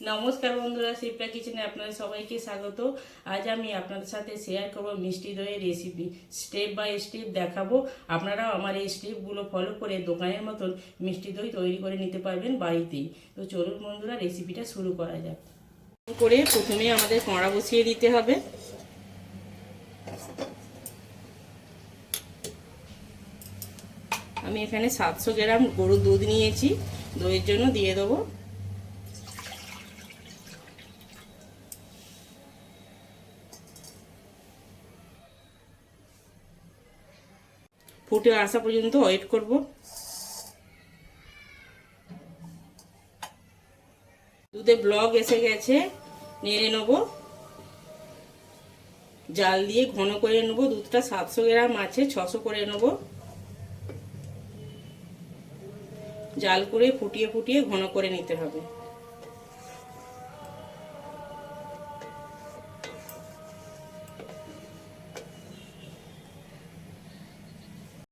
নমস্কার বন্ধুরা শিবরা কিচেনে আপনাদের সবাইকে স্বাগত। আজ আমি আপনাদের সাথে শেয়ার করব মিষ্টি দইয়ের রেসিপি স্টেপ বাই স্টেপ দেখাবো। আপনারাও আমার এই স্টেপগুলো ফলো করে দোকানের মতন মিষ্টি দই তৈরি করে নিতে পারবেন বাড়িতেই। তো চলুন বন্ধুরা রেসিপিটা শুরু করা যাক। করে প্রথমে আমাদের কড়া বসিয়ে দিতে হবে। আমি এখানে সাতশো গ্রাম গরুর দুধ নিয়েছি। দইয়ের জন্য দিয়ে দেবো ফুটে আসা পর্যন্ত ওয়েট করব। দুধে ব্লক এসে গেছে, নেড়ে নেব। জাল দিয়ে ঘন করে নেব, দুধটা সাতশো গ্রাম আছে, ছশো করে নেব। জাল করে ফুটিয়ে ফুটিয়ে ঘন করে নিতে হবে।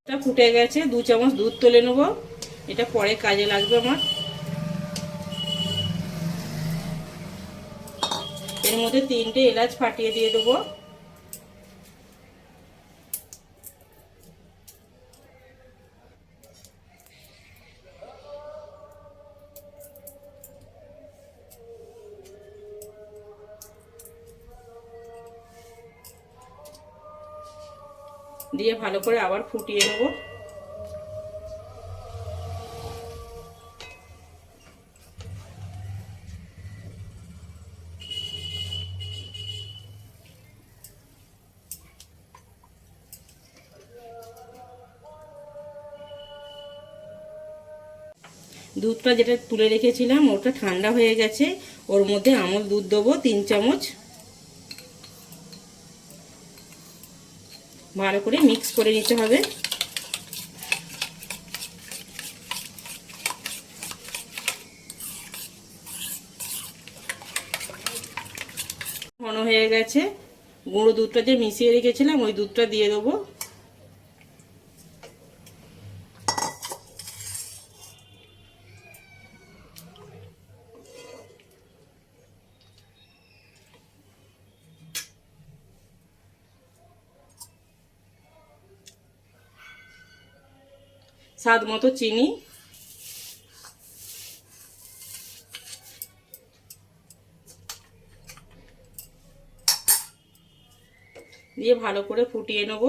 এটা ফুটে গেছে, দু চামচ দুধ তুলে নেব। এটা পরে কাজে লাগবে আমার। এর মধ্যে তিনটে এলাচ ফাটিয়ে দিয়ে দেবো। দিয়ে ভালো করে আবার ফুটিয়ে নেব। দুধটা যেটা তুলে রেখেছিলাম, ওটা ঠান্ডা হয়ে গেছে। ওর মধ্যে আমল দুধ দেবো, তিন চামচ। ভালো করে মিক্স করে নিতে হবে। ঘন হয়ে গেছে। গুঁড়ো দুধটা যে মিশিয়ে রেখেছিলাম, ওই দুধটা দিয়ে দেবো। স্বাদ মতো চিনি। দিয়ে ভালো করে ফুটিয়ে নেব।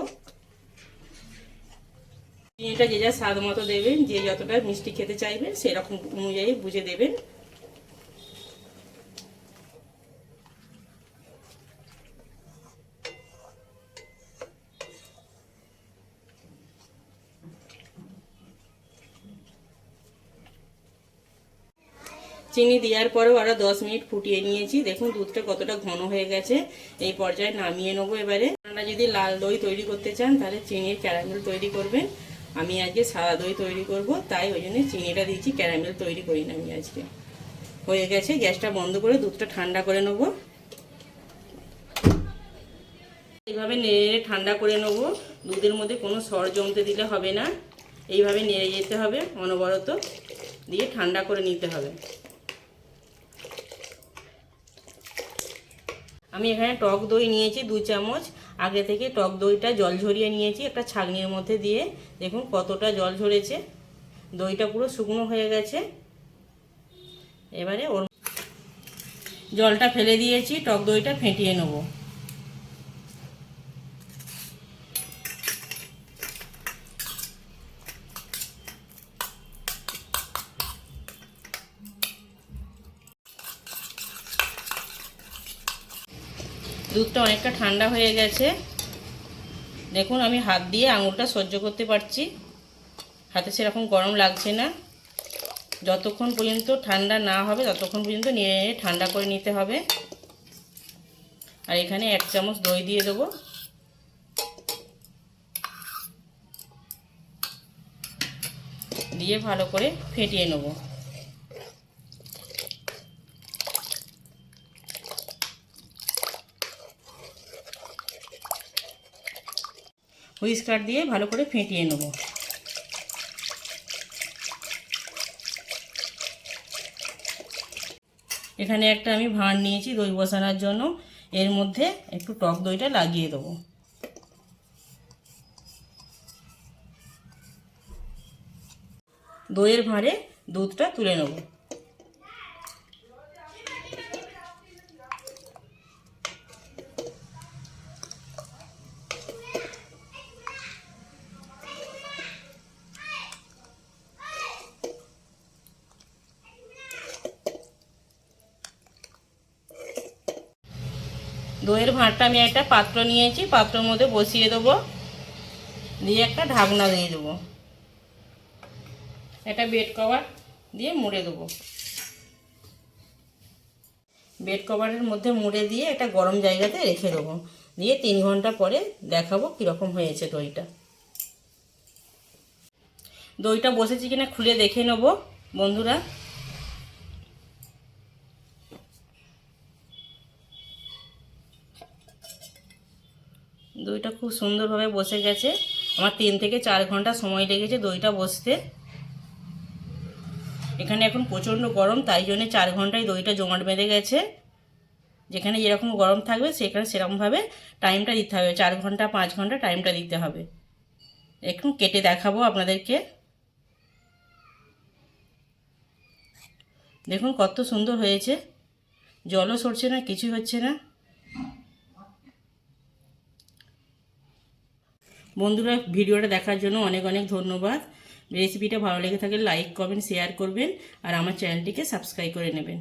চিনিটা যে যা স্বাদ মতো দেবেন, যে যতটা মিষ্টি খেতে চাইবেন, সেরকম অনুযায়ী বুঝে দেবেন। চিনি দেওয়ার পরেও আরও দশ মিনিট ফুটিয়ে নিয়েছি। দেখুন, দুধটা কতটা ঘন হয়ে গেছে। এই পর্যায়ে নামিয়ে নেব এবারে। আপনারা যদি লাল দই তৈরি করতে চান, তাহলে চিনির ক্যারামেল তৈরি করবেন। আমি আজকে সাদা দই তৈরি করব, তাই ওই জন্য চিনিটা দিয়েছি, ক্যারামেল তৈরি করি না আমি আজকে। হয়ে গেছে, গ্যাসটা বন্ধ করে দুধটা ঠান্ডা করে নেব। এইভাবে নেড়ে ঠান্ডা করে নেব। দুধের মধ্যে কোনো সর জমতে দিলে হবে না। এইভাবে নেড়ে যেতে হবে, অনবরত। দিয়ে ঠান্ডা করে নিতে হবে। আমি এখানে টক দই নিয়েছি দু চামচ। আগে থেকে টক দইটা জল ঝরিয়ে নিয়েছি একটা ছাগনির মধ্যে দিয়ে। দেখুন কতটা জল ঝরেছে। দইটা পুরো শুকনো হয়ে গেছে। এবারে ওর জলটা ফেলে দিয়েছি, টক দইটা ফেটিয়ে নেব। দুধটা অনেকটা ঠান্ডা হয়ে গেছে। দেখুন, আমি হাত দিয়ে আঙুলটা সহ্য করতে পারছি। হাতে সেরকম গরম লাগছে না। যতক্ষণ পর্যন্ত ঠান্ডা না হবে, ততক্ষণ পর্যন্ত নিয়ে ঠান্ডা করে নিতে হবে। আর এখানে এক চামচ দই দিয়ে দেবো। দিয়ে ভালো করে ফেটিয়ে নেব। হুইস্কার দিয়ে ভালো করে ফেটিয়ে নেব। এখানে একটা আমি ভাঁড় নিয়েছি, দই বসানোর জন্য। এর মধ্যে একটু টক দইটা লাগিয়ে দেবো। দইয়ের ভাঁড়ে দুধটা তুলে নেব। দইয়ের ভাঁড়টা আমি একটা পাত্র নিয়েছি, পাত্রের মধ্যে বসিয়ে দেবো। দিয়ে একটা ঢাকনা দিয়ে দেবো। একটা বেড কভার দিয়ে মুড়ে দেবো। বেড কভারের মধ্যে মুড়ে দিয়ে একটা গরম জায়গাতে রেখে দেবো। দিয়ে তিন ঘণ্টা পরে দেখাবো কীরকম হয়েছে দইটা। দইটা বসেছি কিনা খুলে দেখে নেব, বন্ধুরা। দইটা খুব সুন্দরভাবে বসে গেছে। আমার তিন থেকে চার ঘণ্টা সময় লেগেছে দইটা বসতে। এখানে এখন প্রচণ্ড গরম, তাই জন্য চার ঘন্টায় দইটা জমাট বেঁধে গেছে। যেখানে যেরকম গরম থাকবে, সেখানে সেরকমভাবে টাইমটা দিতে হবে। চার ঘণ্টা, পাঁচ ঘণ্টা টাইমটা দিতে হবে। এখন কেটে দেখাবো আপনাদেরকে। দেখুন কত সুন্দর হয়েছে। জলও সরছে না, কিছুই হচ্ছে না। বন্ধুরা ভিডিওটা দেখার জন্য অনেক অনেক ধন্যবাদ। রেসিপিটা ভালো লেগে থাকলে লাইক কমেন্ট শেয়ার করবেন আর আমার চ্যানেলটিকে সাবস্ক্রাইব করে নেবেন।